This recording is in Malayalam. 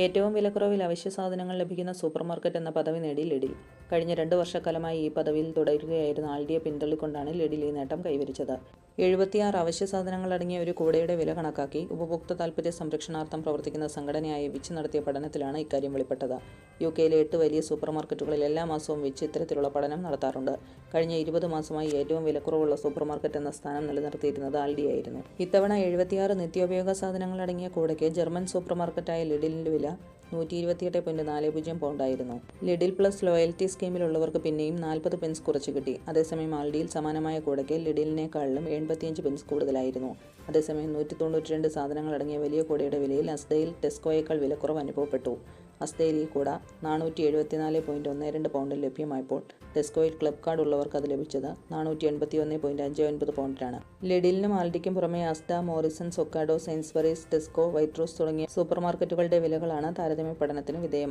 ഏറ്റവും വിലക്കുറവിൽ അവശ്യ സാധനങ്ങൾ ലഭിക്കുന്ന സൂപ്പർ മാർക്കറ്റ് എന്ന പദവി നേടി ലിഡിൽ കഴിഞ്ഞ രണ്ട് വർഷക്കാലമായി ഈ പദവിയിൽ തുടരുകയായിരുന്ന ആൽഡിയെ പിന്തള്ളിക്കൊണ്ടാണ് ലിഡിൽ ഈ നേട്ടം കൈവരിച്ചത്. എഴുപത്തിയാറ് അവശ്യ സാധനങ്ങൾ അടങ്ങിയ ഒരു കൂടയുടെ വില കണക്കാക്കി ഉപഭോക്തൃ താൽപര്യ സംരക്ഷണാർത്ഥം പ്രവർത്തിക്കുന്ന സംഘടനയായ വിച്ച് നടത്തിയ പഠനത്തിലാണ് ഇക്കാര്യം വെളിപ്പെട്ടത്. യു കെയിലെ എട്ട് വലിയ സൂപ്പർ മാർക്കറ്റുകളിൽ എല്ലാ മാസവും വെച്ച് ഇത്തരത്തിലുള്ള പഠനം നടത്താറുണ്ട്. കഴിഞ്ഞ ഇരുപത് മാസമായി ഏറ്റവും വിലക്കുറവുള്ള സൂപ്പർ മാർക്കറ്റ് എന്ന സ്ഥാനം നിലനിർത്തിയിരുന്നത് ആൽഡി ആൽഡിയായിരുന്നു ഇത്തവണ എഴുപത്തിയാറ് നിത്യോപയോഗ സാധനങ്ങൾ അടങ്ങിയ കൂടയ്ക്ക് ജർമ്മൻ സൂപ്പർ മാർക്കറ്റായ ലിഡിലിന്റെ വില നൂറ്റി ഇരുപത്തിയെട്ട് പോയിന്റ് നാല് പൂജ്യം പൗണ്ടായിരുന്നു. ലിഡിൽ പ്ലസ് ലോയൽറ്റി സ്കീമിലുള്ളവർക്ക് പിന്നെയും നാൽപ്പത് പെൻസ് കുറച്ച് കിട്ടി. അതേസമയം ആൽഡിയിൽ സമാനമായ കൂടയ്ക്ക് ലിഡിലിനേക്കാളിലും എൺപത്തിയഞ്ച് പെൻസ് കൂടുതലായിരുന്നു. അതേസമയം നൂറ്റി സാധനങ്ങൾ അടങ്ങിയ വലിയ കൂടയുടെ വിലയിൽ അസ്തയിൽ ടെസ്കോയേക്കാൾ വിലക്കുറവ് അനുഭവപ്പെട്ടു. അസ്തയിൽ ഈ കൂട നാനൂറ്റി എഴുപത്തിനാല് പോയിന്റ് ഒന്ന് രണ്ട് പൗണ്ടിൽ ലഭ്യമായപ്പോൾ ടെസ്കോയിൽ ക്ലബ് കാർഡ് ഉള്ളവർക്ക് അത് ലഭിച്ചത് നാനൂറ്റി എൺപത്തി ഒന്ന് പോയിന്റ് അഞ്ച് ഒൻപത് പൗണ്ടിലാണ് ലിഡിലിനും ആൽഡിക്കും പുറമെ അസ്ത മോറിസൺ സൊക്കാഡോ സെയിൻസ്ബറീസ് ടെസ്കോ റോസ് തുടങ്ങിയ സൂപ്പർമാർക്കറ്റുകളുടെ വിലകളാണ് താരതമ്യ പഠനത്തിന് വിധേയമായത്.